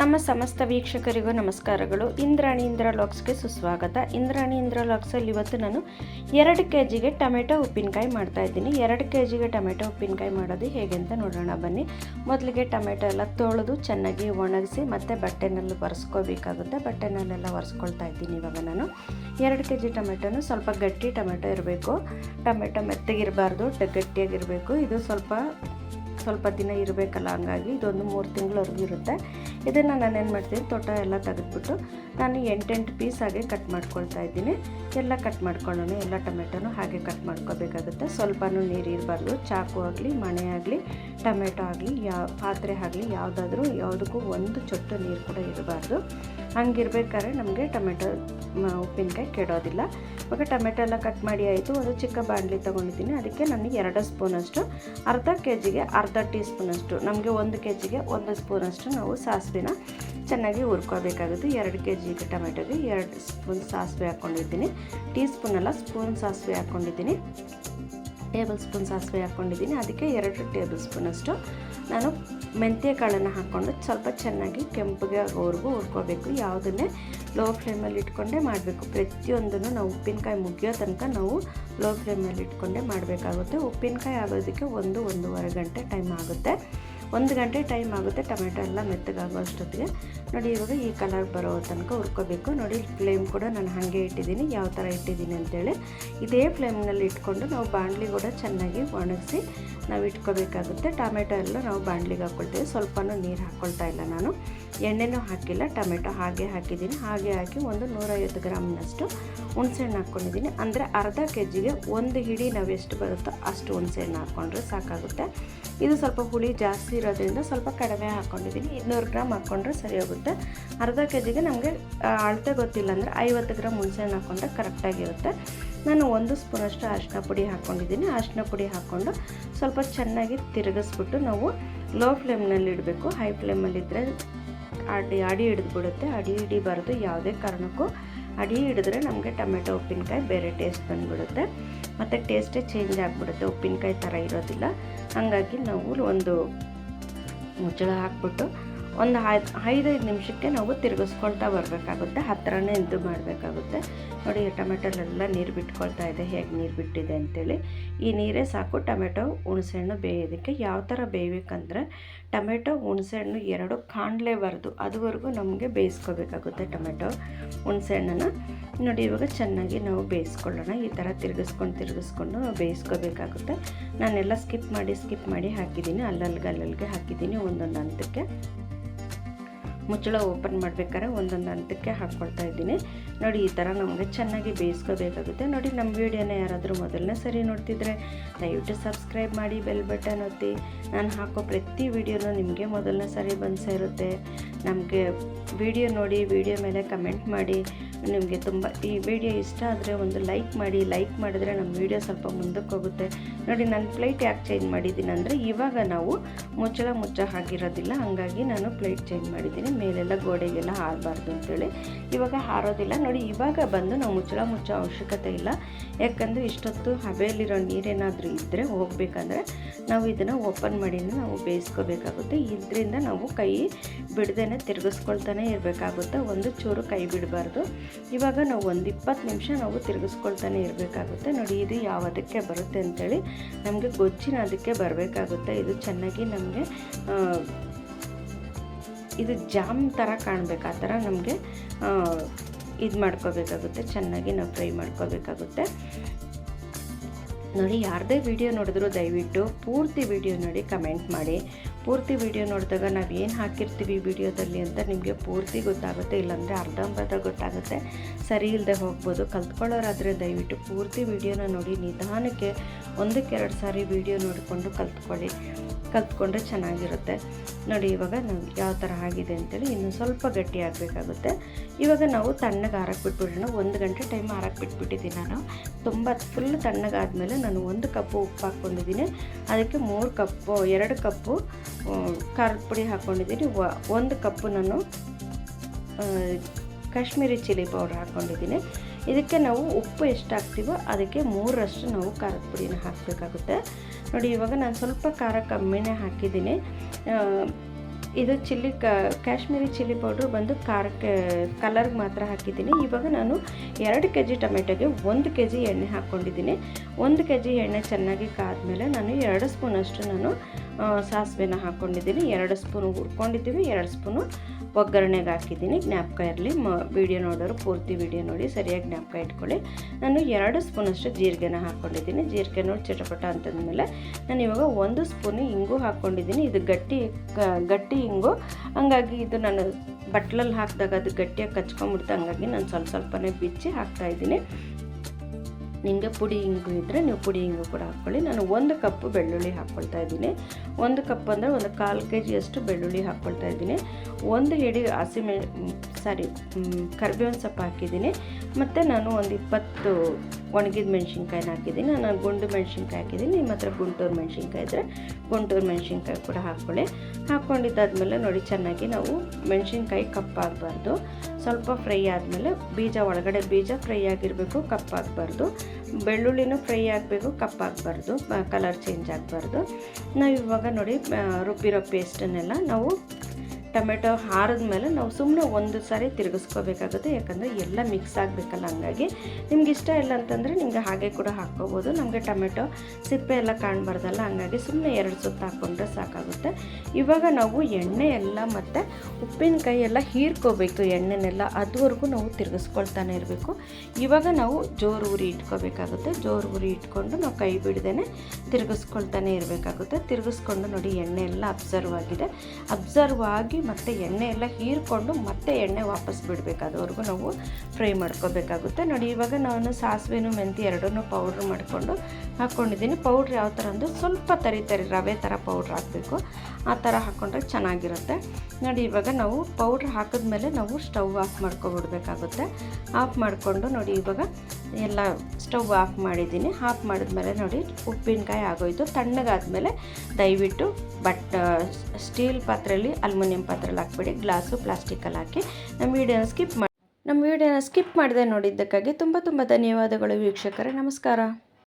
ನಮ್ಮ ಸಮಸ್ತ ವೀಕ್ಷಕರಿಗೂ ನಮಸ್ಕಾರಗಳು. ಇಂದ್ರಾಣಿ ಇಂದ್ರ ಲಾಕ್ಸ್ಗೆ ಸುಸ್ವಾಗತ. ಇಂದ್ರಾಣಿ ಇಂದ್ರ ಲಾಕ್ಸಲ್ಲಿ ಇವತ್ತು ನಾನು ಎರಡು ಕೆ ಜಿಗೆ ಟೊಮೆಟೊ ಉಪ್ಪಿನಕಾಯಿ ಮಾಡ್ತಾ ಇದ್ದೀನಿ. ಎರಡು ಕೆ ಜಿಗೆ ಟೊಮೆಟೊ ಉಪ್ಪಿನಕಾಯಿ ಮಾಡೋದು ಹೇಗೆ ಅಂತ ನೋಡೋಣ ಬನ್ನಿ. ಮೊದಲಿಗೆ ಟೊಮೆಟೊ ಎಲ್ಲ ತೊಳೆದು ಚೆನ್ನಾಗಿ ಒಣಗಿಸಿ ಮತ್ತು ಬಟ್ಟೆನಲ್ಲಿ ಒರೆಸ್ಕೋಬೇಕಾಗುತ್ತೆ. ಬಟ್ಟೆನಲ್ಲೆಲ್ಲ ಒರೆಸ್ಕೊಳ್ತಾ ಇದ್ದೀನಿ ಇವಾಗ ನಾನು. ಎರಡು ಕೆ ಜಿ ಟೊಮೆಟೊನು ಸ್ವಲ್ಪ ಗಟ್ಟಿ ಟೊಮೆಟೊ ಇರಬೇಕು. ಟೊಮೆಟೊ ಮೆತ್ತಗಿರಬಾರ್ದು, ಗಟ್ಟಿಯಾಗಿರಬೇಕು. ಇದು ಸ್ವಲ್ಪ ಸ್ವಲ್ಪ ದಿನ ಇರಬೇಕಲ್ಲ, ಹಂಗಾಗಿ ಇದೊಂದು ಮೂರು ತಿಂಗಳವರೆಗೂ ಇರುತ್ತೆ. ಇದನ್ನು ನಾನು ಏನು ಮಾಡ್ತೀನಿ, ತೋಟ ಎಲ್ಲ ತೆಗೆದ್ಬಿಟ್ಟು ನಾನು ಎಂಟೆಂಟು ಪೀಸ್ ಹಾಗೆ ಕಟ್ ಮಾಡ್ಕೊಳ್ತಾ ಇದ್ದೀನಿ. ಎಲ್ಲ ಕಟ್ ಮಾಡ್ಕೊಳ್ಳೋಣ, ಎಲ್ಲ ಟೊಮೆಟೋನು ಹಾಗೆ ಕಟ್ ಮಾಡ್ಕೋಬೇಕಾಗುತ್ತೆ. ಸ್ವಲ್ಪನೂ ನೀರು ಇರಬಾರ್ದು, ಚಾಕು ಆಗಲಿ, ಮಣೆ ಆಗಲಿ, ಟೊಮೆಟೊ ಆಗಲಿ ಯಾವ ಪಾತ್ರೆ ಆಗಲಿ, ಯಾವುದಾದ್ರೂ ಯಾವುದಕ್ಕೂ ಒಂದು ಚೊಟ್ಟು ನೀರು ಕೂಡ ಇರಬಾರ್ದು. ಹಂಗಿರ್ಬೇಕಾದ್ರೆ ನಮಗೆ ಟೊಮೆಟೊ ಉಪ್ಪಿನಕಾಯಿ ಕೆಡೋದಿಲ್ಲ. ಇವಾಗ ಟೊಮೆಟೊ ಎಲ್ಲ ಕಟ್ ಮಾಡಿ ಆಯಿತು ಒಂದು ಚಿಕ್ಕ ಬಾಣಲಿ ತೊಗೊಂಡಿದ್ದೀನಿ. ಅದಕ್ಕೆ ನನಗೆ ಎರಡು ಸ್ಪೂನಷ್ಟು ಅರ್ಧ ಕೆ ಜಿಗೆ ಅರ್ಧ ಟೀ ಸ್ಪೂನಷ್ಟು, ನಮಗೆ ಒಂದು ಕೆ ಜಿಗೆ ಒಂದು ಸ್ಪೂನಷ್ಟು ನಾವು ಸಾಸಿವೆನ ಚೆನ್ನಾಗಿ ಹುರ್ಕೋಬೇಕಾಗುತ್ತೆ. ಎರಡು ಕೆ ಜಿಗೆ ಟೊಮೆಟೊಗೆ ಎರಡು ಸ್ಪೂನ್ ಸಾಸಿವೆ ಹಾಕ್ಕೊಂಡಿದ್ದೀನಿ. ಟೀ ಸ್ಪೂನಲ್ಲ ಸ್ಪೂನ್ ಸಾಸಿವೆ ಹಾಕ್ಕೊಂಡಿದ್ದೀನಿ. ಟೇಬಲ್ ಸ್ಪೂನ್ ಸಾಸಿವೆ ಹಾಕ್ಕೊಂಡಿದ್ದೀನಿ. ಅದಕ್ಕೆ ಎರಡು ಟೇಬಲ್ ಸ್ಪೂನಷ್ಟು ನಾನು ಮೆಂತ್ಯ ಕಾಳನ್ನು ಹಾಕ್ಕೊಂಡು ಸ್ವಲ್ಪ ಚೆನ್ನಾಗಿ ಕೆಂಪಗೆ ಆಗೋವರೆಗೂ ಹುರ್ಕೋಬೇಕು. ಯಾವುದನ್ನೇ ಲೋ ಫ್ಲೇಮಲ್ಲಿ ಇಟ್ಕೊಂಡೇ ಮಾಡಬೇಕು. ಪ್ರತಿಯೊಂದನ್ನು ನಾವು ಉಪ್ಪಿನಕಾಯಿ ಮುಗಿಯೋ ತನಕ ನಾವು ಲೋ ಫ್ಲೇಮಲ್ಲಿ ಇಟ್ಕೊಂಡೇ ಮಾಡಬೇಕಾಗುತ್ತೆ. ಉಪ್ಪಿನಕಾಯಿ ಆಗೋದಕ್ಕೆ ಒಂದು ಒಂದೂವರೆ ಗಂಟೆ ಟೈಮ್ ಆಗುತ್ತೆ. ಒಂದು ಗಂಟೆ ಟೈಮ್ ಆಗುತ್ತೆ ಟೊಮೆಟೊ ಎಲ್ಲ ಮೆತ್ತಗಾಗೋ ಅಷ್ಟೊತ್ತಿಗೆ ನೋಡಿ, ಇವಾಗ ಈ ಕಲರ್ ಬರೋ ತನಕ ಹುರ್ಕೋಬೇಕು. ನೋಡಿ, ಫ್ಲೇಮ್ ಕೂಡ ನಾನು ಹಾಗೆ ಇಟ್ಟಿದ್ದೀನಿ. ಯಾವ ಥರ ಇಟ್ಟಿದ್ದೀನಿ ಅಂತೇಳಿ. ಇದೇ ಫ್ಲೇಮ್ನಲ್ಲಿ ಇಟ್ಕೊಂಡು ನಾವು ಬಾಣಲಿ ಕೂಡ ಚೆನ್ನಾಗಿ ಒಣಗಿಸಿ ನಾವು ಇಟ್ಕೋಬೇಕಾಗುತ್ತೆ. ಟೊಮೆಟೊ ಎಲ್ಲ ನಾವು ಬಾಣಲಿಗೆ ಹಾಕ್ಕೊಳ್ತೀವಿ ಸ್ವಲ್ಪನೂ ನೀರು ಹಾಕ್ಕೊಳ್ತಾ ಇಲ್ಲ ನಾನು. ಎಣ್ಣೆನೂ ಹಾಕಿಲ್ಲ, ಟೊಮೆಟೊ ಹಾಗೆ ಹಾಕಿದ್ದೀನಿ. ಹಾಗೆ ಹಾಕಿ ಒಂದು ನೂರೈವತ್ತು ಗ್ರಾಮ್ನಷ್ಟು ಹುಣಸೆಹಣ್ಣು ಹಾಕ್ಕೊಂಡಿದ್ದೀನಿ. ಅಂದರೆ ಅರ್ಧ ಕೆ ಜಿಗೆ ಒಂದು ಹಿಡಿ ನಾವು ಎಷ್ಟು ಬರುತ್ತೋ ಅಷ್ಟು ಹುಣಸೆಹಣ್ಣು ಹಾಕ್ಕೊಂಡ್ರೆ ಸಾಕಾಗುತ್ತೆ. ಇದು ಸ್ವಲ್ಪ ಹುಳಿ ಜಾಸ್ತಿ ಇರೋದ್ರಿಂದ ಸ್ವಲ್ಪ ಕಡಿಮೆ ಹಾಕ್ಕೊಂಡಿದ್ದೀನಿ. ಇನ್ನೂರು ಗ್ರಾಮ್ ಹಾಕ್ಕೊಂಡ್ರೆ ಸರಿ ಹೋಗುತ್ತೆ. ಅರ್ಧ ಕೆ ಜಿಗೆ ನಮಗೆ ಅಳತೆ ಗೊತ್ತಿಲ್ಲ ಅಂದರೆ ಐವತ್ತು ಗ್ರಾಮ್ ಹುಣಸೆಹಣ್ಣು ಹಾಕ್ಕೊಂಡ್ರೆ ಕರೆಕ್ಟಾಗಿರುತ್ತೆ ನಾನು ಒಂದು ಸ್ಪೂನಷ್ಟು ಅರಿಶಿನ ಪುಡಿ ಹಾಕ್ಕೊಂಡಿದ್ದೀನಿ. ಅರಿಶಿನ ಪುಡಿ ಹಾಕ್ಕೊಂಡು ಸ್ವಲ್ಪ ಚೆನ್ನಾಗಿ ತಿರುಗಿಸ್ಬಿಟ್ಟು ನಾವು ಲೋ ಫ್ಲೇಮ್ನಲ್ಲಿ ಇಡಬೇಕು ಹೈ ಫ್ಲೇಮಲ್ಲಿದ್ದರೆ ಅಡಿ ಅಡಿ ಹಿಡಿದ್ಬಿಡುತ್ತೆ. ಅಡಿ ಹಿಡಿಬಾರ್ದು ಯಾವುದೇ ಕಾರಣಕ್ಕೂ. ಅಡಿ ಹಿಡಿದ್ರೆ ನಮಗೆ ಟೊಮೆಟೊ, ಉಪ್ಪಿನಕಾಯಿ ಬೇರೆ ಟೇಸ್ಟ್ ಬಂದುಬಿಡುತ್ತೆ. ಮತ್ತು ಟೇಸ್ಟೇ ಚೇಂಜ್ ಆಗಿಬಿಡುತ್ತೆ. ಉಪ್ಪಿನಕಾಯಿ ಥರ ಇರೋದಿಲ್ಲ. ಹಾಗಾಗಿ ನಾವು ಒಂದು ಮುಚ್ಚಳ ಹಾಕ್ಬಿಟ್ಟು ಒಂದು ಐದು ಐದೈದು ನಿಮಿಷಕ್ಕೆ ನಾವು ತಿರುಗಿಸ್ಕೊಳ್ತಾ ಬರಬೇಕಾಗುತ್ತೆ. ಹತ್ತಿರನೇ ಇದು ಮಾಡಬೇಕಾಗುತ್ತೆ. ನೋಡಿ ಟೊಮೆಟೊಲೆಲ್ಲ ನೀರು ಬಿಟ್ಕೊಳ್ತಾ ಇದೆ. ಹೇಗೆ ನೀರು ಬಿಟ್ಟಿದೆ ಅಂತೇಳಿ. ಈ ನೀರೇ ಸಾಕು. ಟೊಮೆಟೊ, ಹುಣಸೆಹಣ್ಣು ಬೇಯೋದಕ್ಕೆ ಯಾವ ಥರ ಬೇಯಬೇಕಂದ್ರೆ, ಟೊಮೆಟೊ, ಹುಣಸೆಹಣ್ಣು ಎರಡು ಕಾಣಲೇಬಾರ್ದು ಅದುವರೆಗೂ ನಮಗೆ ಬೇಯಿಸ್ಕೋಬೇಕಾಗುತ್ತೆ ಟೊಮೆಟೊ, ಹುಣಸೆಹಣ್ಣನ್ನು. ನೋಡಿ, ಇವಾಗ ಚೆನ್ನಾಗಿ ನಾವು ಬೇಯಿಸ್ಕೊಳ್ಳೋಣ. ಈ ಥರ ತಿರುಗಿಸ್ಕೊಂಡು ತಿರುಗಿಸ್ಕೊಂಡು ನಾವು ಬೇಯಿಸ್ಕೋಬೇಕಾಗುತ್ತೆ. ನಾನೆಲ್ಲ ಸ್ಕಿಪ್ ಮಾಡಿ ಸ್ಕಿಪ್ ಮಾಡಿ ಹಾಕಿದ್ದೀನಿ. ಅಲ್ಲಲ್ಗೆ ಅಲ್ಲಲ್ಲಿಗೆ ಹಾಕಿದ್ದೀನಿ ಒಂದೊಂದು ಹಂತಕ್ಕೆ. ಮುಚ್ಚಳ ಓಪನ್ ಮಾಡಬೇಕಾದ್ರೆ ಒಂದೊಂದು ಹಂತಕ್ಕೆ ಹಾಕ್ಕೊಳ್ತಾ ಇದ್ದೀನಿ. ನೋಡಿ, ಈ ಥರ ನಮಗೆ ಚೆನ್ನಾಗಿ ಬೇಯಿಸ್ಕೋಬೇಕಾಗುತ್ತೆ. ನೋಡಿ, ನಮ್ಮ ವೀಡಿಯೋನ ಯಾರಾದರೂ ಮೊದಲನೇ ಸರಿ ನೋಡ್ತಿದ್ರೆ ದಯವಿಟ್ಟು ಸಬ್ಸ್ಕ್ರೈಬ್ ಮಾಡಿ, ಬೆಲ್ ಬಟನ್ ಒತ್ತಿ. ನಾನು ಹಾಕೋ ಪ್ರತಿ ವೀಡಿಯೋನೂ ನಿಮಗೆ ಮೊದಲನೇ ಸರಿ ಬಂದು ಸೇರುತ್ತೆ ನಮಗೆ ವಿಡಿಯೋ ನೋಡಿ, ವಿಡಿಯೋ ಮೇಲೆ ಕಮೆಂಟ್ ಮಾಡಿ. ನಿಮಗೆ ತುಂಬ, ಈ ವಿಡಿಯೋ ಇಷ್ಟ ಆದರೆ ಒಂದು ಲೈಕ್ ಮಾಡಿ, ಲೈಕ್ ಮಾಡಿದ್ರೆ ನಮ್ಮ ವಿಡಿಯೋ ಸ್ವಲ್ಪ ಮುಂದಕ್ಕೆ ಹೋಗುತ್ತೆ. ನೋಡಿ ನಾನು ಪ್ಲೇಟ್ ಯಾಕೆ ಚೇಂಜ್ ಮಾಡಿದ್ದೀನಿ ಅಂದರೆ ಇವಾಗ ನಾವು ಮುಚ್ಚಳ ಮುಚ್ಚ ಹಾಕಿರೋದಿಲ್ಲ. ಹಾಗಾಗಿ ನಾನು ಪ್ಲೇಟ್ ಚೇಂಜ್ ಮಾಡಿದ್ದೀನಿ. ಮೇಲೆಲ್ಲ ಗೋಡೆಗೆಲ್ಲ ಹಾರಬಾರ್ದು ಅಂತೇಳಿ ಇವಾಗ ಹಾರೋದಿಲ್ಲ. ನೋಡಿ, ಇವಾಗ ಬಂದು ನಾವು ಮುಚ್ಚಳ ಮುಚ್ಚೋ ಅವಶ್ಯಕತೆ ಇಲ್ಲ. ಯಾಕಂದರೆ ಇಷ್ಟೊತ್ತು ಹಬೆಯಲ್ಲಿರೋ ನೀರೇನಾದರೂ ಇದ್ದರೆ ಹೋಗಬೇಕಂದ್ರೆ ನಾವು ಇದನ್ನು ಓಪನ್ ಮಾಡಿನೂ ನಾವು ಬೇಯಿಸ್ಕೋಬೇಕಾಗುತ್ತೆ. ಇದರಿಂದ ನಾವು ಕೈ ಬಿಡದೇ ತಿರುಗಿಸ್ಕೊಳ್ತಾನೆ ಇರಬೇಕಾಗುತ್ತೆ. ಒಂದು ಚೂರು ಕೈ ಬಿಡಬಾರ್ದು. ಇವಾಗ ನಾವು ಒಂದು ಇಪ್ಪತ್ತು ನಿಮಿಷ ನಾವು ತಿರುಗಿಸ್ಕೊಳ್ತಾನೆ ಇರಬೇಕಾಗುತ್ತೆ. ನೋಡಿ, ಇದು ಯಾವುದಕ್ಕೆ ಬರುತ್ತೆ ಅಂತೇಳಿ ನಮಗೆ ಗೊಜ್ಜಿನ ಅದಕ್ಕೆ ಬರಬೇಕಾಗುತ್ತೆ. ಇದು ಚೆನ್ನಾಗಿ ನಮಗೆ ಇದು ಜಾಮ್ ಥರ ಕಾಣಬೇಕು ಆ ಥರ ನಮಗೆ ಇದು ಮಾಡ್ಕೋಬೇಕಾಗುತ್ತೆ ಚೆನ್ನಾಗಿ ನಾವು ಫ್ರೈ ಮಾಡ್ಕೋಬೇಕಾಗುತ್ತೆ. ನೋಡಿ ಯಾರದೇ ವಿಡಿಯೋ ನೋಡಿದ್ರು ದಯವಿಟ್ಟು ಪೂರ್ತಿ ವಿಡಿಯೋ ನೋಡಿ ಕಮೆಂಟ್ ಮಾಡಿ. ಪೂರ್ತಿ ವಿಡಿಯೋ ನೋಡಿದಾಗ ನಾವು ಏನು ಹಾಕಿರ್ತೀವಿ ವಿಡಿಯೋದಲ್ಲಿ ಅಂತ ನಿಮಗೆ ಪೂರ್ತಿ ಗೊತ್ತಾಗುತ್ತೆ, ಇಲ್ಲಾಂದರೆ ಅರ್ಧಂಬರ್ಧ ಗೊತ್ತಾಗುತ್ತೆ. ಸರಿ ಇಲ್ಲದೆ ಹೋಗ್ಬೋದು. ಕಲ್ತ್ಕೊಳ್ಳೋರಾದರೆ ದಯವಿಟ್ಟು ಪೂರ್ತಿ ವಿಡಿಯೋನ ನೋಡಿ, ನಿಧಾನಕ್ಕೆ ಒಂದಕ್ಕೆರಡು ಸಾರಿ ವಿಡಿಯೋ ನೋಡಿಕೊಂಡು ಕಲ್ತ್ಕೊಳ್ಳಿ. ಕಲ್ತ್ಕೊಂಡ್ರೆ ಚೆನ್ನಾಗಿರುತ್ತೆ. ನೋಡಿ ಇವಾಗ ನಾವು ಯಾವ ಥರ ಆಗಿದೆ ಅಂತೇಳಿ ಇನ್ನೂ ಸ್ವಲ್ಪ ಗಟ್ಟಿ ಆಗಬೇಕಾಗುತ್ತೆ. ಇವಾಗ ನಾವು ತಣ್ಣಗೆ ಹಾರಕ್ಕೆ ಬಿಟ್ಬಿಡೋಣ ಒಂದು ಗಂಟೆ ಟೈಮ್ ಹಾರಕ್ಕೆ ಬಿಟ್ಬಿಟ್ಟಿದ್ದೀನಿ ನಾನು. ತುಂಬ ಫುಲ್ ತಣ್ಣಗಾದಮೇಲೆ ನಾನು ಒಂದು ಕಪ್ಪು ಉಪ್ಪು ಹಾಕ್ಕೊಂಡಿದ್ದೀನಿ. ಅದಕ್ಕೆ ಮೂರು ಕಪ್ಪು ಎರಡು ಕಪ್ಪು ಖಾರದ ಪುಡಿ ಹಾಕ್ಕೊಂಡಿದ್ದೀನಿ. ಒಂದು ಕಪ್ಪು ನಾನು ಕಾಶ್ಮೀರಿ ಚಿಲ್ಲಿ ಪೌಡ್ರ್ ಹಾಕ್ಕೊಂಡಿದ್ದೀನಿ. ಇದಕ್ಕೆ ನಾವು ಉಪ್ಪು ಎಷ್ಟು ಹಾಕ್ತೀವೋ ಅದಕ್ಕೆ ಮೂರರಷ್ಟು ನಾವು ಖಾರದ ಪುಡಿನ ಹಾಕಬೇಕಾಗುತ್ತೆ. ನೋಡಿ, ಇವಾಗ ನಾನು ಸ್ವಲ್ಪ ಖಾರ ಕಮ್ಮಿನೇ ಹಾಕಿದ್ದೀನಿ. ಇದು ಚಿಲ್ಲಿ ಕಾಶ್ಮೀರಿ ಚಿಲ್ಲಿ ಪೌಡ್ರ್ ಬಂದು ಖಾರಕ್ಕೆ ಕಲರ್ಗೆ ಮಾತ್ರ ಹಾಕಿದ್ದೀನಿ. ಇವಾಗ ನಾನು ಎರಡು ಕೆ ಜಿ ಟೊಮೆಟೊಗೆ ಒಂದು ಕೆ ಜಿ ಎಣ್ಣೆ ಹಾಕ್ಕೊಂಡಿದ್ದೀನಿ. ಒಂದು ಕೆ ಜಿ ಎಣ್ಣೆ ಚೆನ್ನಾಗಿ ಕಾದ್ಮೇಲೆ ನಾನು ಎರಡು ಸ್ಪೂನಷ್ಟು ನಾನು ಸಾಸಿವೆನ ಹಾಕ್ಕೊಂಡಿದ್ದೀನಿ. ಎರಡು ಸ್ಪೂನು ಹುರ್ಕೊಂಡಿದ್ದೀವಿ, ಎರಡು ಸ್ಪೂನು ಒಗ್ಗರಣೆಗೆ ಹಾಕಿದ್ದೀನಿ. ಜ್ಞಾಪಕ ಇರಲಿ, ಮ ವಿಡಿಯೋ ನೋಡೋರು ಪೂರ್ತಿ ವಿಡಿಯೋ ನೋಡಿ ಸರಿಯಾಗಿ ಜ್ಞಾಪಕ ಇಟ್ಕೊಳ್ಳಿ. ನಾನು ಎರಡು ಸ್ಪೂನಷ್ಟು ಜೀರಿಗೆನ ಹಾಕ್ಕೊಂಡಿದ್ದೀನಿ ಜೀರಿಗೆ ನೋಡಿ ಚಟಪಟ ಅಂತಂದಮೇಲೆ ನಾನು ಇವಾಗ ಒಂದು ಸ್ಪೂನು ಇಂಗು ಹಾಕ್ಕೊಂಡಿದ್ದೀನಿ ಇದು ಗಟ್ಟಿ ಗಟ್ಟಿ ಇಂಗು. ಹಂಗಾಗಿ ಇದು ನಾನು ಬಟ್ಲಲ್ಲಿ ಹಾಕಿದಾಗ ಅದು ಗಟ್ಟಿಯಾಗಿ ಕಚ್ಕೊಂಡ್ಬಿಡ್ತು. ಹಂಗಾಗಿ ನಾನು ಸ್ವಲ್ಪ ಸ್ವಲ್ಪನೇ ಬಿಚ್ಚಿ ಹಾಕ್ತಾಯಿದ್ದೀನಿ ನಿಮಗೆ ಪುಡಿ ಇಂಗು ಇದ್ದರೆ ನೀವು ಪುಡಿ ಇಂಗು ಕೂಡ ಹಾಕ್ಕೊಳ್ಳಿ. ನಾನು ಒಂದು ಕಪ್ ಬೆಳ್ಳುಳ್ಳಿ ಹಾಕ್ಕೊಳ್ತಾ ಇದ್ದೀನಿ. ಒಂದು ಕಪ್ ಅಂದರೆ ಒಂದು ಕಾಲು ಕೆ ಜಿಯಷ್ಟು ಬೆಳ್ಳುಳ್ಳಿ ಹಾಕ್ಕೊಳ್ತಾ ಇದ್ದೀನಿ. ಒಂದು ಹಿಡಿ ಹಸಿಮೆ ಸಾರಿ ಕರಿಬೇವಿನ ಸೊಪ್ಪು ಹಾಕಿದ್ದೀನಿ. ಮತ್ತು ನಾನು ಒಂದು ಇಪ್ಪತ್ತು ಒಣಗಿದ ಮೆಣಸಿನ್ಕಾಯಿನ ಹಾಕಿದ್ದೀನಿ. ನಾನು ಗುಂಡು ಮೆಣಸಿನ್ಕಾಯಿ ಹಾಕಿದ್ದೀನಿ. ನಿಮ್ಮ ಹತ್ರ ಗುಂಟೂರು ಮೆಣಸಿನ್ಕಾಯಿ ಇದ್ದರೆ ಗುಂಟೂರು ಮೆಣಸಿನ್ಕಾಯಿ ಕೂಡ ಹಾಕ್ಕೊಳ್ಳಿ. ಹಾಕ್ಕೊಂಡಿದ್ದಾದ್ಮೇಲೆ ನೋಡಿ ಚೆನ್ನಾಗಿ ನಾವು ಮೆಣಸಿನ್ಕಾಯಿ ಕಪ್ಪಾಗಬಾರ್ದು ಸ್ವಲ್ಪ ಫ್ರೈ ಆದಮೇಲೆ ಬೀಜ ಒಳಗಡೆ ಬೀಜ ಫ್ರೈ ಆಗಿರಬೇಕು ಕಪ್ಪಾಗಬಾರ್ದು ಬೆಳ್ಳುಳ್ಳಿನೂ ಫ್ರೈ ಆಗಬೇಕು ಕಪ್ಪಾಗಬಾರ್ದು ಕಲರ್ ಚೇಂಜ್ ಆಗಬಾರ್ದು. ನಾವು ಇವಾಗ ನೋಡಿ ರುಬ್ಬಿರೋ ಪೇಸ್ಟನ್ನೆಲ್ಲ ನಾವು ಟೊಮೆಟೊ ಹಾರದ ಮೇಲೆ ನಾವು ಸುಮ್ಮನೆ ಒಂದು ಸಾರಿ ತಿರುಗಿಸ್ಕೋಬೇಕಾಗುತ್ತೆ. ಯಾಕಂದರೆ ಎಲ್ಲ ಮಿಕ್ಸ್ ಆಗಬೇಕಲ್ಲ ಹಂಗಾಗಿ. ನಿಮ್ಗೆ ಇಷ್ಟ ಇಲ್ಲ ಅಂತಂದರೆ ನಿಮಗೆ ಹಾಗೆ ಕೂಡ ಹಾಕ್ಕೋಬೋದು. ನಮಗೆ ಟೊಮೆಟೊ ಸಿಪ್ಪೆ ಎಲ್ಲ ಕಾಣಬಾರ್ದಲ್ಲ, ಹಂಗಾಗಿ ಸುಮ್ಮನೆ ಎರಡು ಸುತ್ತು ಹಾಕ್ಕೊಂಡ್ರೆ ಸಾಕಾಗುತ್ತೆ. ಇವಾಗ ನಾವು ಎಣ್ಣೆ ಎಲ್ಲ ಮತ್ತು ಉಪ್ಪಿನಕಾಯಿ ಎಲ್ಲ ಹೀರ್ಕೋಬೇಕು, ಎಣ್ಣೆನೆಲ್ಲ ಅದುವರೆಗೂ ನಾವು ತಿರುಗಿಸ್ಕೊಳ್ತಾನೆ ಇರಬೇಕು. ಇವಾಗ ನಾವು ಜೋರು ಉರಿ ಇಟ್ಕೋಬೇಕಾಗುತ್ತೆ. ಜೋರು ಉರಿ ಇಟ್ಕೊಂಡು ನಾವು ಕೈ ಬಿಡ್ದೇ ತಿರುಗಿಸ್ಕೊಳ್ತಾನೆ ಇರಬೇಕಾಗುತ್ತೆ. ತಿರುಗಿಸ್ಕೊಂಡು ನೋಡಿ ಎಣ್ಣೆ ಎಲ್ಲ ಅಬ್ಸರ್ವ್ ಆಗಿದೆ. ಅಬ್ಸರ್ವ್ ಆಗಿ ಮತ್ತೆ ಎಣ್ಣೆ ಎಲ್ಲ ಹೀರ್ಕೊಂಡು ಮತ್ತೆ ಎಣ್ಣೆ ವಾಪಸ್ ಬಿಡಬೇಕು ಅದುವರೆಗೂ ನಾವು ಫ್ರೈ ಮಾಡ್ಕೋಬೇಕಾಗುತ್ತೆ. ನೋಡಿ, ಇವಾಗ ನಾನು ಸಾಸಿವೆನೂ ಮೆಂತಿ ಎರಡನ್ನೂ ಪೌಡ್ರ್ ಮಾಡಿಕೊಂಡು ಹಾಕ್ಕೊಂಡಿದ್ದೀನಿ ಪೌಡ್ರ್ ಯಾವ ಥರ ಅಂದರೆ ಸ್ವಲ್ಪ ತರಿ ತರಿ ರವೆ ಥರ ಪೌಡ್ರ್ ಹಾಕಬೇಕು. ಆ ಥರ ಹಾಕ್ಕೊಂಡ್ರೆ ಚೆನ್ನಾಗಿರುತ್ತೆ. ನೋಡಿ, ಇವಾಗ ನಾವು ಪೌಡ್ರ್ ಹಾಕಿದ್ಮೇಲೆ ನಾವು ಸ್ಟವ್ ಆಫ್ ಮಾಡ್ಕೊಬಿಡ್ಬೇಕಾಗುತ್ತೆ. ಆಫ್ ಮಾಡಿಕೊಂಡು ನೋಡಿ, ಇವಾಗ ಎಲ್ಲ ಸ್ಟವ್ ಆಫ್ ಮಾಡಿದ್ದೀನಿ. ಆಫ್ ಮಾಡಿದ್ಮೇಲೆ ನೋಡಿ ಉಪ್ಪಿನಕಾಯಿ ಆಗೋಯ್ತು. ತಣ್ಣಗಾದಮೇಲೆ ದಯವಿಟ್ಟು ಬಟ್ ಸ್ಟೀಲ್ ಪಾತ್ರೆಯಲ್ಲಿ ಅಲ್ಯೂಮಿನಿಯಂ ಪಾತ್ರೆಯಲ್ಲಿ ಹಾಕ್ಬೇಡಿ. ಗ್ಲಾಸು ಪ್ಲಾಸ್ಟಿಕಲ್ಲಿ ಹಾಕಿ. ನಮ್ಮ ವೀಡಿಯೋನ ಸ್ಕಿಪ್ ಮಾಡಿ ನಮ್ಮ ವೀಡಿಯೋನ ಸ್ಕಿಪ್ ಮಾಡಿದೆ ನೋಡಿದ್ದಕ್ಕಾಗಿ ತುಂಬ ತುಂಬ ಧನ್ಯವಾದಗಳು ವೀಕ್ಷಕರೇ. ನಮಸ್ಕಾರ.